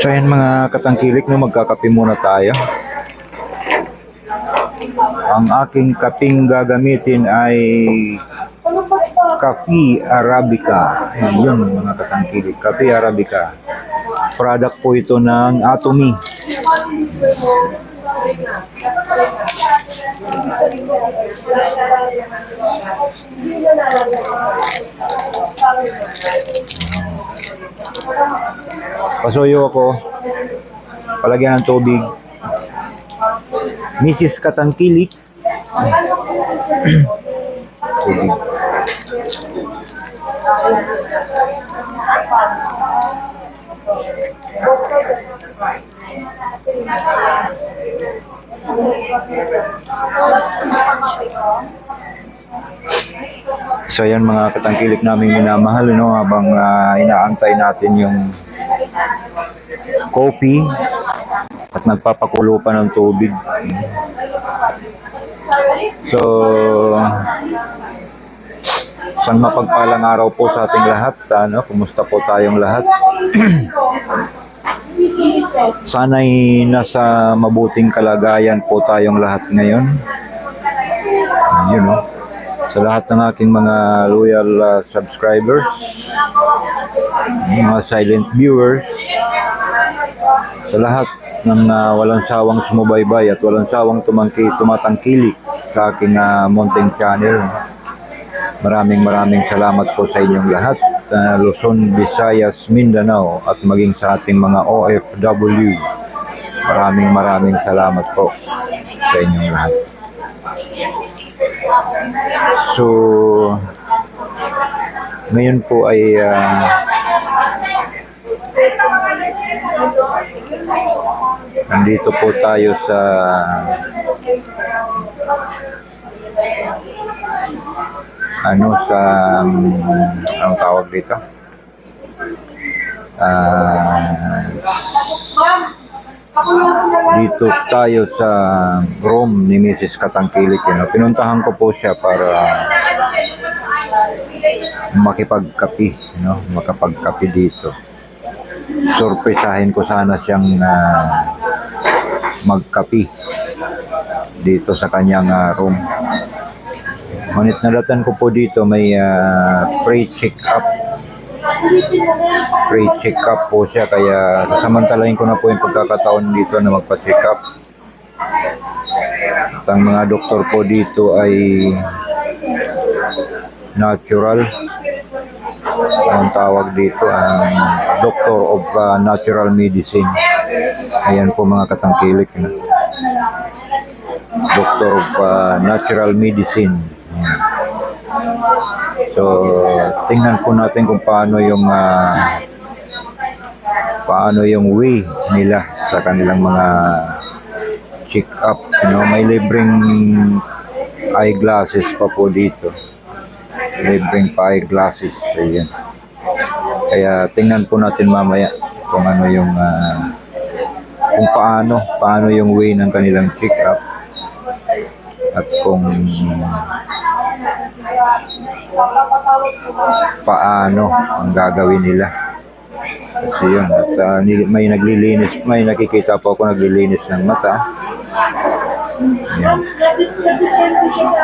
So yan mga katangkilik no, magkakape muna tayo. Ang aking kaping gagamitin ay Kapi Arabica. Yun mga katangkilik, Kapi Arabica. Product po ito ng Atomy. Pasuyo ako. Palagyan ng tubig. Mrs. Katangkilik. tubig. So yan mga katangkilik namin minamahal no habang ah, inaantay natin yung coffee at nagpapakulo pa ng tubig. So San mapagpalang araw po sa ating lahat. Ano, kumusta po tayong lahat? Sana'y nasa mabuting kalagayan po tayong lahat ngayon. Yun know, sa lahat ng aking mga loyal uh, subscribers, mga silent viewers, sa lahat ng uh, walang sawang sumubaybay at walang sawang tumangki, tumatangkilik sa aking uh, Mountain Channel. Maraming maraming salamat po sa inyong lahat. Uh, Luzon, Visayas, Mindanao at maging sa ating mga OFW. Maraming maraming salamat po sa inyong lahat. So, ngayon po ay ah, nandito po tayo sa ano sa um, anong tawag dito? Ah, dito tayo sa room ni Mrs. Katangkilik. You know. Pinuntahan ko po siya para makipagkapi, you know, makapagkapi dito. Sorpresahin ko sana siyang ah, magkapi dito sa kanyang ah, room. Ngunit nalatan ko po dito may ah, pre-check-up pre-check up po siya kaya sasamantalahin ko na po yung pagkakataon dito na magpa-check up. At ang mga doktor po dito ay natural. Ang tawag dito ang Doctor of uh, Natural Medicine. Ayan po mga katangkilik. No? Doctor of uh, Natural Medicine. So, tingnan po natin kung paano yung ah, paano yung way nila sa kanilang mga check up. You know, may libreng eyeglasses pa po dito. Libreng pa eyeglasses. Ayan. Kaya tingnan po natin mamaya kung ano yung ah, kung paano paano yung way ng kanilang check up at kung paano ang gagawin nila. Kasi yun, at ni- may naglilinis, may nakikita po ako naglilinis ng mata. Yan.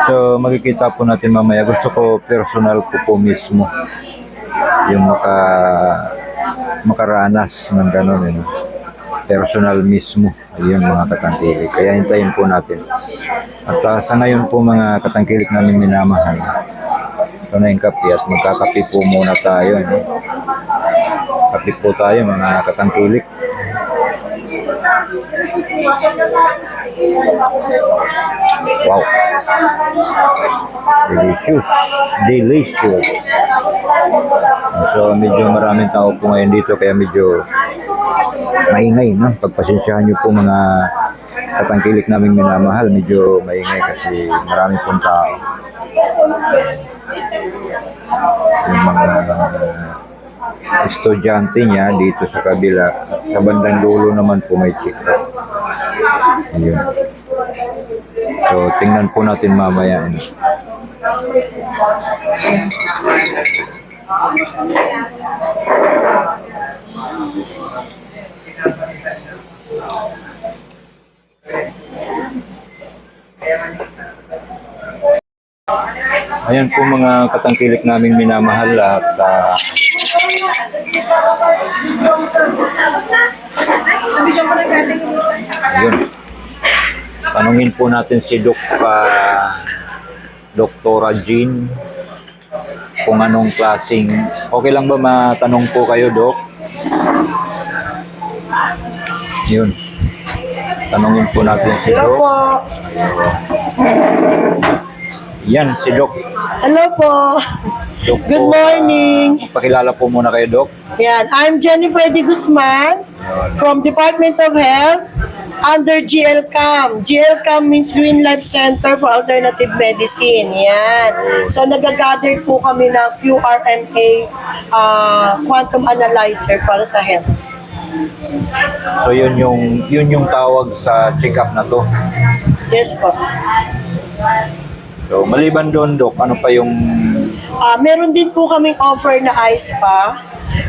So, makikita po natin mamaya. Gusto ko personal ko po mismo yung maka makaranas ng gano'n. Eh, no? Personal mismo. Ayun mga katangkilik. Kaya hintayin po natin. At ah, sa ngayon po mga katangkilik namin minamahal. Ito na yung kape at magkakape po muna tayo. No? Kape po tayo mga katangkilik. Wow. Delicious. Delicious. So medyo maraming tao po ngayon dito kaya medyo maingay, no? Pagpasensyahan niyo po mga katangkilik naming minamahal, medyo maingay kasi marami pong tao. Yung mga estudyante niya dito sa kabila. Sa bandang dulo naman po may check up. Ayun. So, tingnan po natin mamaya. Ano. Ayan po mga katangkilik namin minamahal at uh, yun. Tanungin po natin si Doc ah, Doktora Jean kung anong klasing okay lang ba matanong po kayo, Doc? Yun. Tanungin po natin si Hello Doc. po. Yan, si Doc. Hello po. Doc Good po, morning. ah, pakilala po muna kayo, Doc. Yan, I'm Jennifer D. Guzman from Department of Health under GLCAM. GLCAM means Green Life Center for Alternative Medicine. Yan. So nagagather po kami ng QRMA ah, quantum analyzer para sa health. So yun yung yun yung tawag sa check-up na to. Yes po. So maliban doon, Doc, ano pa yung Ah, meron din po kaming offer na ice pa.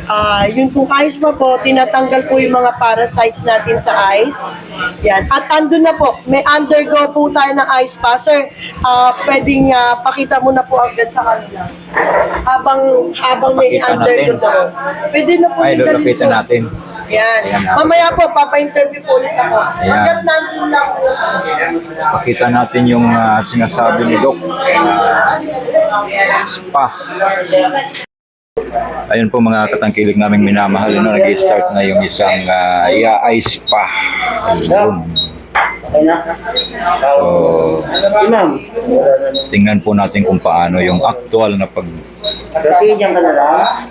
Ah, yun pong ice pa po, tinatanggal po yung mga parasites natin sa ice. Yan. At andun na po, may undergo po tayo ng ice pa. Sir, ah, pwedeng ah, pakita mo na po agad sa kanila. Habang, habang may Pakita undergo natin. doon. Pwede na po ay yung dalhin lalapitan po. natin? Yan. Ayan, Mamaya po, papa-interview po ulit ako. Ayan. Hanggat nandun lang po. Pakita natin yung ah, sinasabi ni Doc. ah, spa. Ayun po mga katangkilik naming minamahal. No? Nag-start na yung isang uh, i-ice spa. Ayun. So, tingnan po natin kung paano yung actual na pag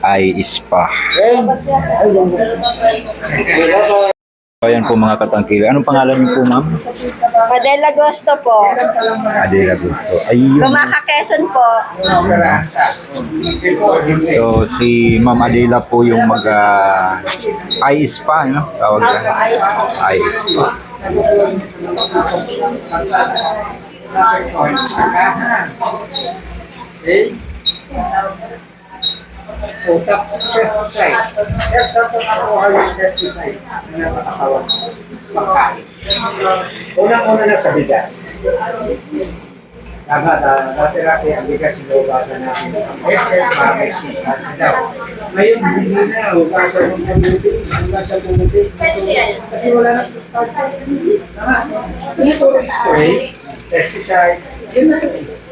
eye spa. Ayan po mga katangkilik. Anong pangalan niyo po ma'am? Padela Gusto po. Adela Gusto. Ayun. Gumaka Quezon po. So, si Ma'am Adela po yung mag uh, eye spa, no? Tawag yan. Eye spa. Utak pesticide. Sir, saan ito nakuha yung pesticide na nasa katawan? Pagkain. Unang-una na sa bigas. Tama, da- dati-dati ang bigas sinubasan natin sa SS, marami sustansya daw. Ngayon, hindi na, hugasan ng kabuti, hugasan ng kabuti. Kasi wala na sustansya. Tama. Kasi ito spray, pesticide, yun na rin.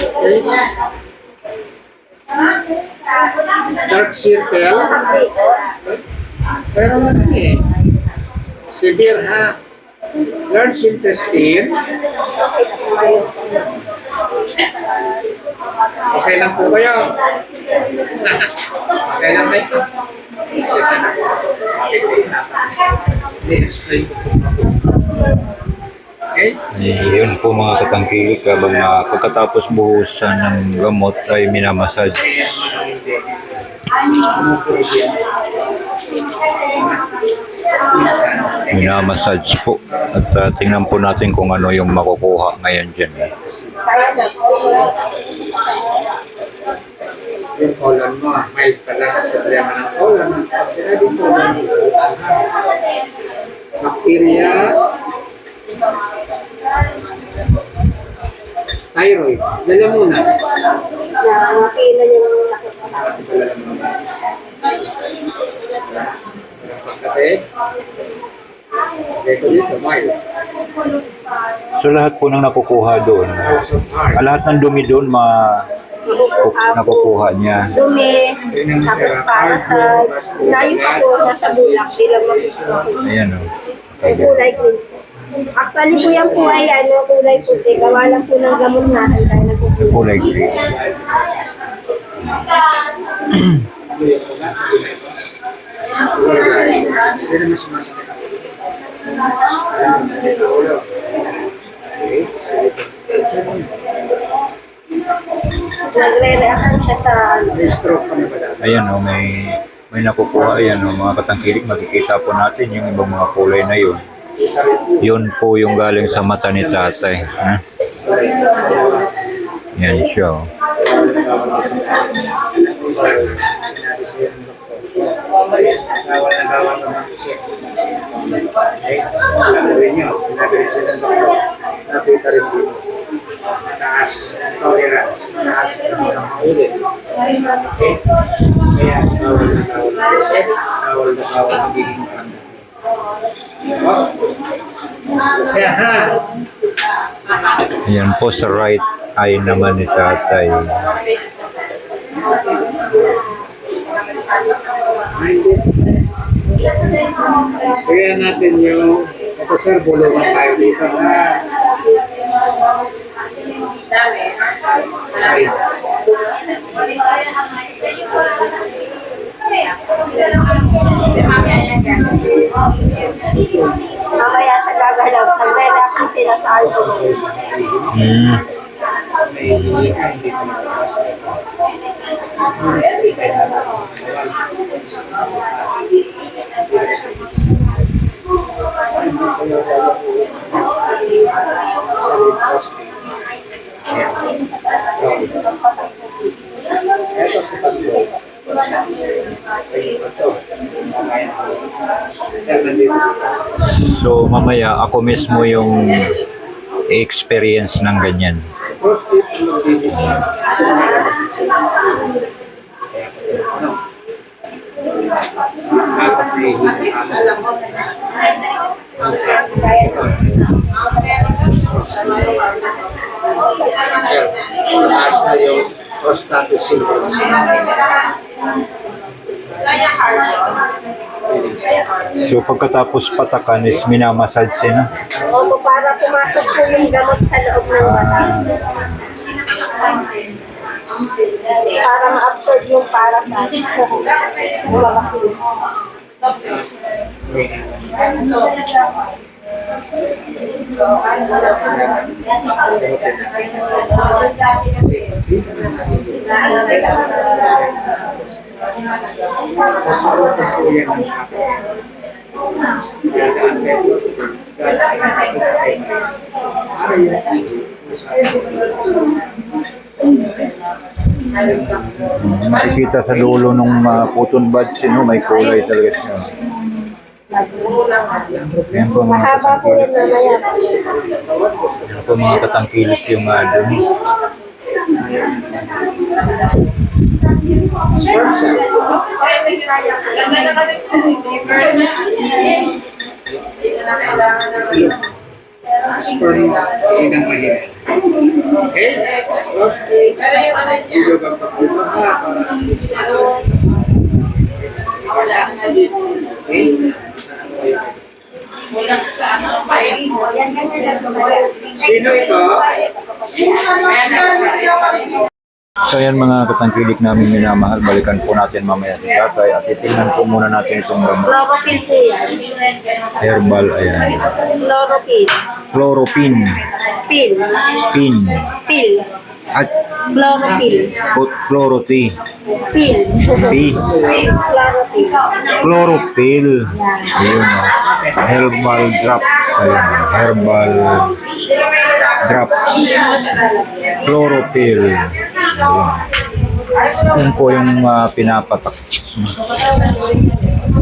Okay. Dark circle. Pero ano eh. Severe ha. Large intestine. Okay lang po kayo. okay lang kayo. I-explain ko po. Yun po mga katangkilik, habang uh, pagkatapos buhusan ng gamot ay minamassage. Minamassage po. At uh, tingnan po natin kung ano yung makukuha ngayon dyan. Yung colon mo, ng colon. Sinabi ko, bacteria, thyroid. Dala muna. Nakakila niyo ng Pagkape. Okay, ko dito, mild. So lahat po ng nakukuha doon, ah, lahat ng dumi doon ma nakukuha niya. Dumi, tapos para sa layo pa po nasa bulak, sila mag Ayan o. may kulay green po. Actually po yan po ay ano, kulay puti. Gawa lang po ng gamot natin tayo nagkukulay. Kulay green. Nagre-react siya sa ano. Ayan o, may may nakukuha. Ayan o, mga katangkilik, makikita po natin yung ibang mga kulay na yun. Yun po yung galing sa mata ni tatay. Ha? Yan siya na ng. Mataas tolerance, mataas na mga maulit. Okay? Kaya gawal na gawal na gawal na gawal na. Kasi ha, Ayan po sa right eye naman ni tatay. Kaya natin yung ito sir, bulungan tayo dito ha. Side. Mamaya Ayan. Ito sa tatlo. So mamaya ako mismo yung experience ng ganyan. Prostate, ano. Kaya, ano? Sir, taas na yung prostatic syndrome. So pagkatapos patakan is minamassage na. Opo, para pumasok po yung gamot sa loob ng mata. Para ma-absorb yung parasite. Lumabas yun. Pasuot ang po yan ng kapit. Dadaan kayo prostate. Dadaan kayo prostate. Para yung Makikita sa dulo ng uh, puton buds, no, may kulay talaga siya. Yan po mga katangkilik. yan mamaya. Yan po mga katangkilik yung uh, dumi. Cell. Sperm, yun ang mahirap. Okay? Prostate, ilog ang pagbubaha para ang? Sino ito? So yan mga katangkilik namin minamahal, balikan po natin mamaya si tatay at titingnan po muna natin itong gamot. Chlorophyll po yan. Herbal, ayan. Chlorophyll. Chloropin, Pill. pin, Pill. at Chlorophyll. chlorothy, Pill. P, Chlorophyll. chlorophyll. Ayun, herbal drop. Ayun, herbal drop. Chlorophyll. Yun po yung uh, pinapatak.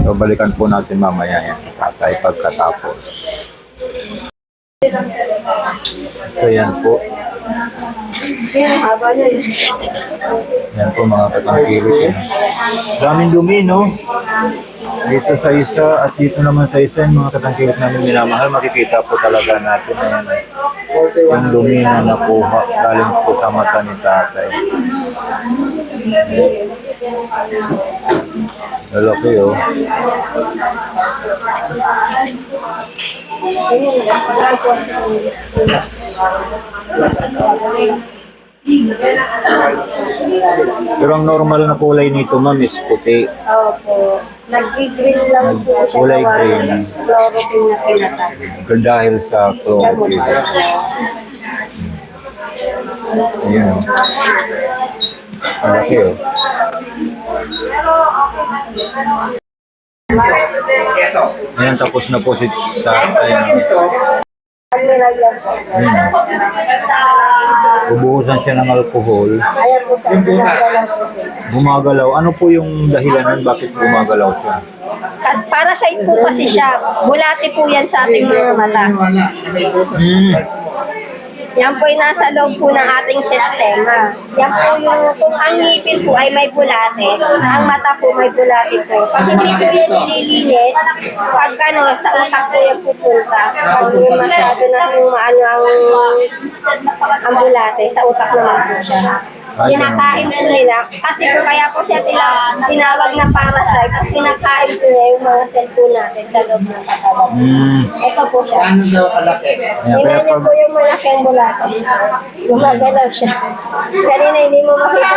So, balikan po natin mamaya yan. Tatay pagkatapos. So, yan po. Yan, po mga katangkilik. Daming dumi, no? Dito sa isa at dito naman sa isa yung mga katangkilik namin minamahal. Makikita po talaga natin na yan. Yung dumi na nakuha galing po sa mata ni tatay. Lalaki, oh. Pero ang normal na kulay nito, ma'am, is puti. Opo. Nag-green lang po siya. Kulay gawa green. ng Chlorophyll na pinatay. Dahil sa Gamot. chlorophyll. Ayan, oh. Ang laki oh. Ito. Ayan, tapos na po si tatay. Ayan. Ubuhusan siya ng bukas. Gumagalaw. Ano po yung dahilan nun? Bakit gumagalaw siya? Para sa po kasi siya, bulati po yan sa ating mga mata. Hmm. Yan po ay nasa loob po ng ating sistema. Yan po yung, kung ang ngipin po ay may bulate, ang mata po may bulate po. Pag hindi po yan nililinis, pag ano, sa utak po yan pupunta. Pag yung masyado na yung maano ang, ang bulate, sa utak naman po siya. Kinakain po nila. Kasi po kaya po siya tila, tinawag na parasite. Ang kinakain po niya yung mga cellphone natin sa loob ng katawan. Hmm. Ito po siya. Ano daw kalaki? Tingnan niyo po yung malaking bulate. Gumagalaw siya. Kanina hindi mo makita.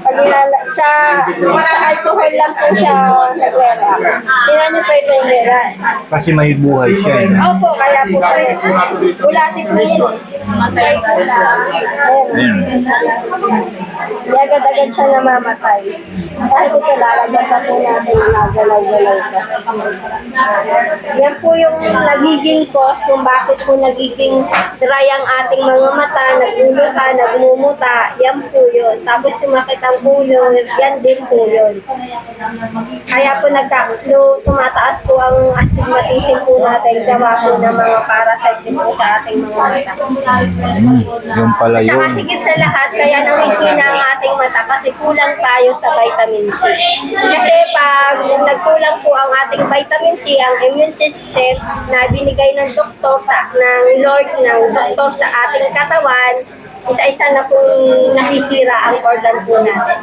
Pag nilala, sa, sa alcohol lang po siya nagre-react. Tingnan niyo po ito yung react. kasi may buhay siya. Eh. Opo, kaya po siya. Bulate po yun. Ayan. Agad-agad siya namamatay. Dahil ito lalagyan pa po natin ng nagalaw-galaw siya. Yan po yung nagiging cause kung bakit po nagiging dry ang ating mga mata, naguluka, nagmumuta, yan po yun. Tapos sumakit ang ulo, yan din po yun. Kaya po nagka, no, tumataas po ang astigmatism po natin, gawa po ng mga parasite din po sa ating mga mata. Hmm. Yung pala Tsaka yun. higit sa lahat, kaya nanghihina ang ating mata kasi kulang tayo sa vitamin C. Kasi pag nagkulang po ang ating vitamin C, ang immune system na binigay ng doktor sa ng Lord ng doktor sa ating katawan, isa-isa na pong nasisira ang organ po natin.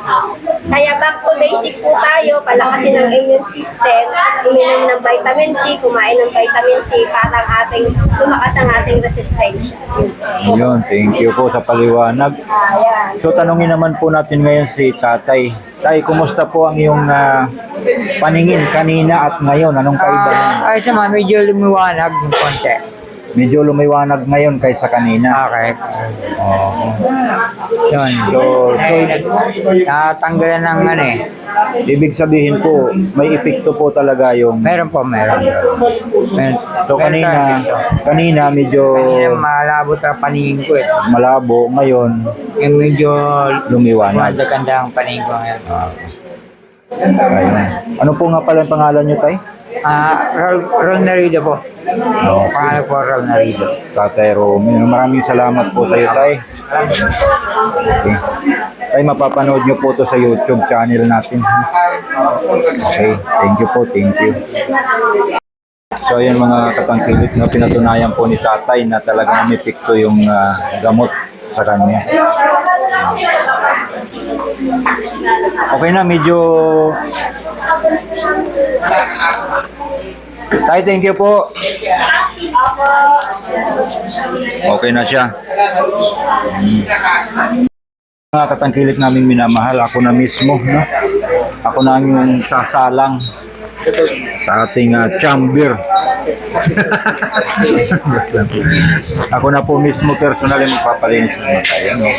Kaya back to basic po tayo, palakasin ng immune system, uminom ng vitamin C, kumain ng vitamin C para ang ating lumakas ang ating resistensya. Yun, thank you po sa paliwanag. Ayan. So tanungin naman po natin ngayon si tatay. Tay, kumusta po ang iyong ah, paningin kanina at ngayon? Anong kaibahan? Ah, ayos naman, medyo lumiwanag ng konti. Medyo lumiwanag ngayon kaysa kanina. Okay. Oo. Yun. So, so, Natanggalan ng ano eh. ibig sabihin po, may epekto po talaga yung... Meron po, meron. meron. So kanina, kanina medyo Kanina malabo sa paningin ko eh. malabo, ngayon Yung medyo lumiwanag. magaganda ang paningin ko ngayon. Ayun. Ano po nga pala ang pangalan nyo, Tay? Ah, Raul, Raul Narido po. Okay. Pangalan po Raul Narido. Tatay Romeo. Maraming salamat po sa iyo, Tay. Okay. Tay, mapapanood nyo po to sa YouTube channel natin. Okay. Thank you po. Thank you. So, ayan mga katangkilik na pinatunayan po ni tatay na talagang may pikto yung ah, gamot sa kanya. Okay na, medyo... Tay, thank you po. Okay na siya. Mga katangkilik namin minamahal, ako na mismo, no? Ako na yung sasalang sa ating uh, chamber. Ako na po mismo personal yung magpapalinis ng mata. Yan, no?